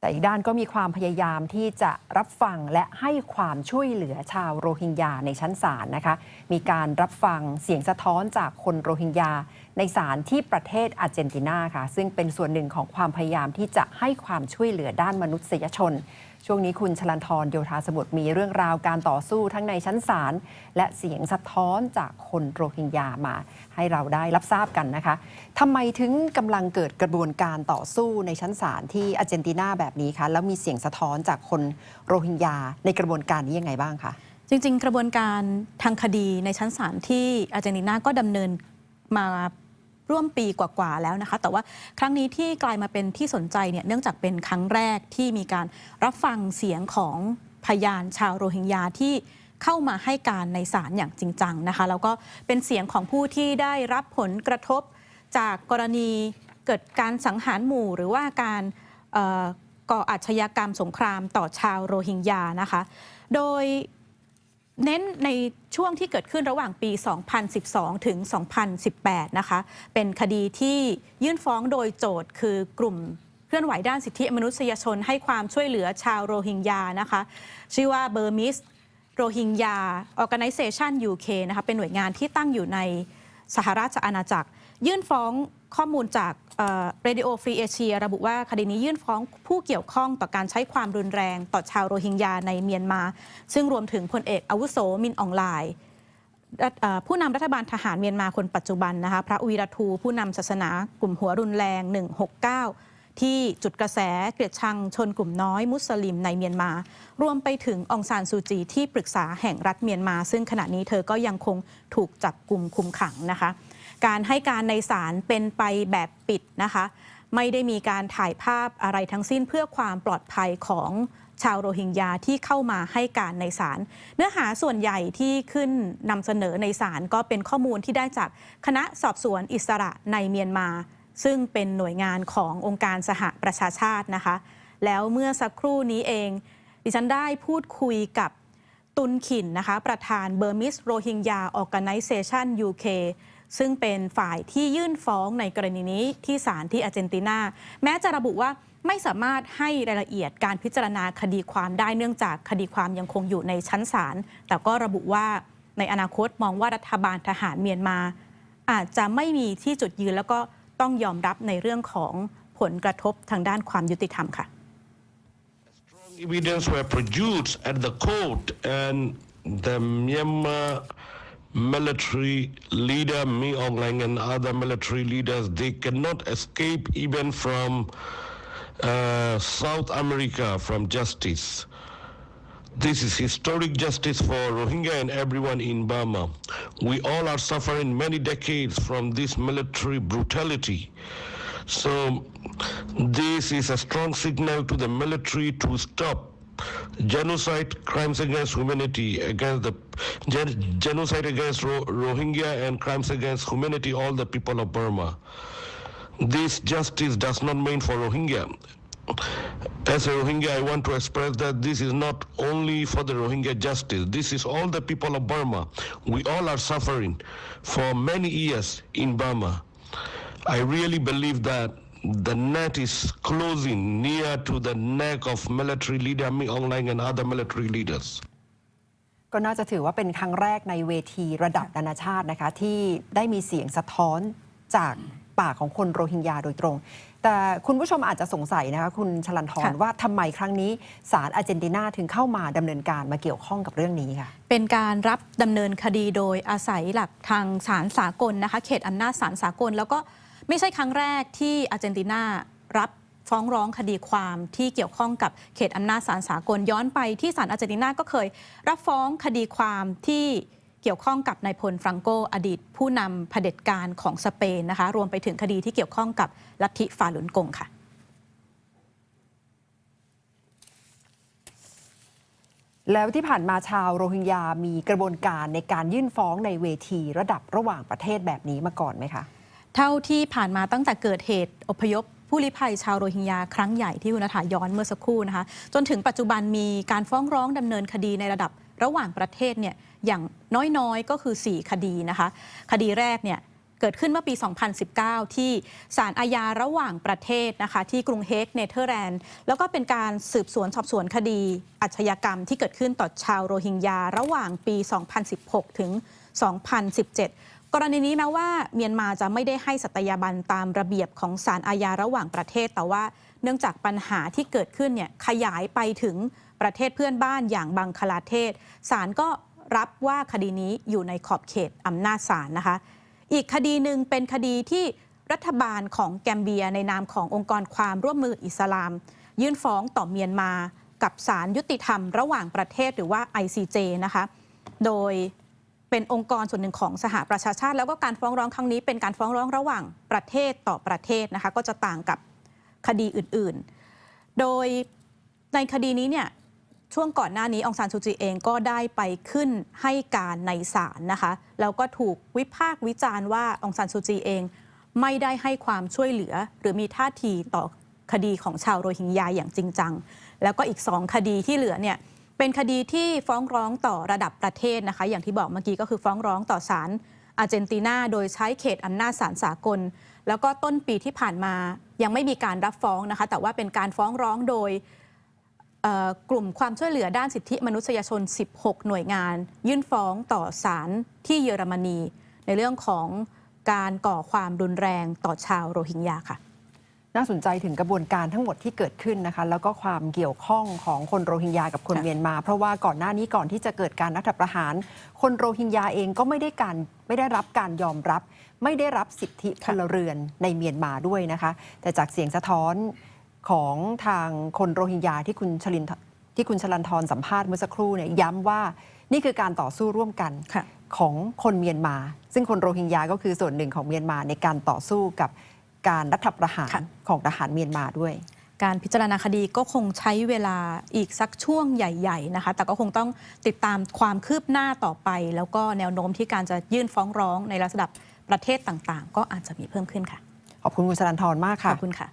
แต่อีกด้านก็มีความพยายามที่จะรับฟังและให้ความช่วยเหลือชาวโรฮิงญาในชั้นศาลนะคะ มีการรับฟังเสียงสะท้อนจากคนโรฮิงญา ในศาลที่ประเทศอาร์เจนตินาค่ะ ซึ่งเป็นส่วนหนึ่งของความพยายามที่จะให้ความช่วยเหลือด้านมนุษยชน ช่วงนี้คุณชลันทรโยธาสมุทรมีเรื่องราวการต่อสู้ทั้งในชั้นศาลและเสียงสะท้อนจากคนโรฮิงญามา ให้เราได้รับทราบกันนะคะทำไมถึงกำลังเกิดกระบวนการต่อสู้ในชั้นศาลที่อาร์เจนตินาแบบนี้คะแล้วมีเสียงสะท้อนจากคนโรฮิงญาในกระบวนการนี้ยังไงบ้างคะจริง ๆ กระบวนการทางคดีในชั้นศาลที่อาร์เจนตินาก็ดำเนินมา ร่วมปีกว่าๆแล้วนะคะ แต่ว่าครั้งนี้ที่กลายมาเป็นที่สนใจเนี่ยเนื่องจากเป็นครั้งแรกที่มีการรับฟังเสียงของพยานชาวโรฮิงญาที่เข้ามาให้การในศาลอย่างจริงจังนะคะ แล้วก็เป็นเสียงของผู้ที่ได้รับผลกระทบจากกรณีเกิดการสังหารหมู่ หรือว่าการก่ออาชญากรรมสงครามต่อชาวโรฮิงญานะคะ โดย เน้นในช่วงที่เกิดขึ้นระหว่างปี 2012 ถึง 2018 นะคะ เป็นคดีที่ยื่นฟ้องโดยโจทย์คือกลุ่มเคลื่อนไหวด้านสิทธิมนุษยชนให้ความช่วยเหลือชาวโรฮิงญานะคะ ชื่อว่าเบอร์มิสโรฮิงญา Organization UK นะคะ เป็นหน่วยงานที่ตั้งอยู่ในสหราชอาณาจักร ยื่นฟ้องข้อมูลจากเอ่อ Radio Free Asia ระบุว่าคดีนี้ยื่นฟ้องผู้เกี่ยวข้องต่อการใช้ความรุนแรงต่อชาวโรฮิงญาในเมียนมา ซึ่งรวมถึงพลเอกอาวุโสมินอองไลน์ผู้นำรัฐบาลทหารเมียนมาคนปัจจุบันนะคะพระวีรทูผู้นำศาสนากลุ่มหัวรุนแรง 169 ที่จุดกระแสเกลียดชังชนกลุ่มน้อยมุสลิมในเมียนมา รวมไปถึงองซานซูจีที่ปรึกษาแห่งรัฐเมียนมา ซึ่งขณะนี้เธอก็ยังคงถูกจับกลุ่มคุมขังนะคะ การให้การในศาลเป็นไปแบบปิดนะคะ ไม่ได้มีการถ่ายภาพอะไรทั้งสิ้นเพื่อความปลอดภัยของชาวโรฮิงญาที่เข้ามาให้การในศาลเนื้อหาส่วนใหญ่ที่ขึ้นนำเสนอในศาลก็เป็นข้อมูลที่ได้จากคณะสอบสวนอิสระในเมียนมา ซึ่งเป็นหน่วยงานขององค์การสหประชาชาตินะคะ แล้วเมื่อสักครู่นี้เอง ดิฉันได้พูดคุยกับตุนขินนะคะ ประธานเบอร์มิสโรฮิงญา Organization UK ซึ่ ซึ่งเป็นฝ่ายที่ยื่นฟ้องในกรณีนี้ที่ศาลที่อาร์เจนตินา แม้จะระบุว่าไม่สามารถให้รายละเอียดการพิจารณาคดีความได้เนื่องจากคดีความยังคงอยู่ในชั้นศาล แต่ก็ระบุว่าในอนาคตมองว่ารัฐบาลทหารเมียนมา อาจจะไม่มีที่จุดยืนแล้วก็ต้องยอมรับในเรื่องของผลกระทบทางด้านความยุติธรรมค่ะ evidence were produced at the court and the Myanmar military leader Mi Aung Hlaing and other military leaders they cannot escape even from uh, South America from justice. This is historic justice for Rohingya and everyone in Burma. We all are suffering many decades from this military brutality. So this is a strong signal to the military to stop genocide, crimes against humanity, against the gen- genocide against Ro- Rohingya and crimes against humanity, all the people of Burma. This justice does not mean for Rohingya. As a Rohingya, I want to express that this is not only for the Rohingya justice. This is all the people of Burma. We all are suffering for many years in Burma. I really believe that the net is closing near to the neck of military leader Mi Aung Hlaing and other military leaders. ก็น่าจะถือว่าเป็นครั้งแรกในเวทีระดับนานาชาตินะคะ ที่ได้มีเสียงสะท้อนจากปากของคนโรฮิงญาโดยตรง แต่คุณผู้ชมอาจจะสงสัยนะคะ คุณชลันทรค่ะว่าทำไมครั้งนี้ศาลอาร์เจนตินาถึงเข้ามาดำเนินการมาเกี่ยวข้องกับเรื่องนี้ค่ะ เป็นการรับดำเนินคดีโดยอาศัยหลักทางศาลสากลนะคะ เขตอำนาจศาลสากลแล้วก็ ไม่ใช่ครั้งแรกที่อาร์เจนตินารับฟ้องร้องคดีความที่เกี่ยวข้องกับเขตอำนาจศาลสากลย้อนไปที่ศาลอาร์เจนตินาก็เคย รับฟ้องคดีความที่เกี่ยวข้องกับนายพลฟรังโกอดีต ผู้นำเผด็จการของสเปนนะคะ รวมไปถึงคดีที่เกี่ยวข้องกับลัทธิฟาหลุนกงค่ะแล้วที่ผ่านมาชาวโรฮิงญามีกระบวนการในการยื่นฟ้องในเวทีระดับระหว่างประเทศแบบนี้มาก่อนไหมคะ เท่าที่ผ่านมาตั้งแต่เกิดเหตุอพยพผู้ลี้ภัยชาวโรฮิงญาครั้งใหญ่ที่คุณนัฐาย้อนเมื่อสักครู่นะคะ จนถึงปัจจุบันมีการฟ้องร้องดำเนินคดีในระดับระหว่างประเทศเนี่ยอย่างน้อยๆก็คือ 4 คดีนะคะ คดีแรกเนี่ยเกิดขึ้นเมื่อปี 2019 ที่ศาลอาญาระหว่างประเทศนะคะ ที่กรุงเฮกเนเธอร์แลนด์ แล้วก็เป็นการสืบสวนสอบสวนคดีอาชญากรรมที่เกิดขึ้นต่อชาวโรฮิงญาระหว่างปี 2016 ถึง 2017 กรณีนี้แม้ว่าเมียนมาจะไม่ได้ให้สัตยาบันตามระเบียบของศาลอาญาระหว่างประเทศ แต่ว่าเนื่องจากปัญหาที่เกิดขึ้นเนี่ยขยายไปถึงประเทศเพื่อนบ้านอย่างบังคลาเทศศาลก็รับว่าคดีนี้อยู่ในขอบเขตอำนาจศาลนะคะ อีกคดีหนึ่งเป็นคดีที่รัฐบาลของแกมเบียในนามขององค์กรความร่วมมืออิสลาม ยื่นฟ้องต่อเมียนมา กับศาลยุติธรรมระหว่างประเทศหรือว่า ICJ นะคะ โดย เป็นองค์กรส่วนหนึ่งของสหประชาชาติ แล้วก็การฟ้องร้องครั้งนี้เป็นการฟ้องร้องระหว่างประเทศต่อประเทศนะคะก็จะต่างกับคดีอื่นๆ โดยในคดีนี้เนี่ยช่วงก่อนหน้านี้องซานซูจีเองก็ได้ไปขึ้นให้การในศาลนะคะแล้วก็ถูกวิพากษ์วิจารณ์ว่าองซานซูจีเอง ไม่ได้ให้ความช่วยเหลือ หรือมีท่าทีต่อคดีของชาวโรฮิงญาอย่างจริงจัง แล้วก็อีก2คดีที่เหลือเนี่ย เป็นคดีที่ฟ้องร้องต่อระดับประเทศนะคะ อย่างที่บอกเมื่อกี้ก็คือฟ้องร้องต่อศาลอาร์เจนตินาโดยใช้เขตอำนาจศาลสากล แล้วก็ต้นปีที่ผ่านมายังไม่มีการรับฟ้องนะคะ แต่ว่าเป็นการฟ้องร้องโดยกลุ่มความช่วยเหลือด้านสิทธิมนุษยชน 16 หน่วยงาน ยื่นฟ้องต่อศาลที่เยอรมนี ในเรื่องของการก่อความรุนแรงต่อชาวโรฮิงญาค่ะ น่าสนใจถึงกระบวนการทั้งหมดที่เกิดขึ้นนะคะ แล้วก็ความเกี่ยวข้องของคนโรฮิงญากับคนค่ะเมียนมา เพราะว่าก่อนหน้านี้ก่อนที่จะเกิดการรัฐประหาร คนโรฮิงญาเองก็ไม่ได้การไม่ได้รับการยอมรับ ไม่ได้รับสิทธิพลเรือนในเมียนมาด้วยนะคะ แต่จากเสียงสะท้อนของทางคนโรฮิงญาที่คุณชลินที่คุณชลันทรสัมภาษณ์เมื่อสักครู่เนี่ยย้ำว่านี่คือการต่อสู้ร่วมกันค่ะของคนเมียนมา ซึ่งคนโรฮิงญาก็คือส่วนหนึ่งของเมียนมาในการต่อสู้กับ การรัฐประหารค่ะของทหารเมียนมาด้วย การพิจารณาคดีก็คงใช้เวลาอีกสักช่วงใหญ่ๆนะคะ แต่ก็คงต้องติดตามความคืบหน้าต่อไป แล้วก็แนวโน้มที่การจะยื่นฟ้องร้องในระดับประเทศต่างๆ ก็อาจจะมีเพิ่มขึ้นค่ะ ขอบคุณคุณชลันทรมากขค่ะอบคุณค่ะ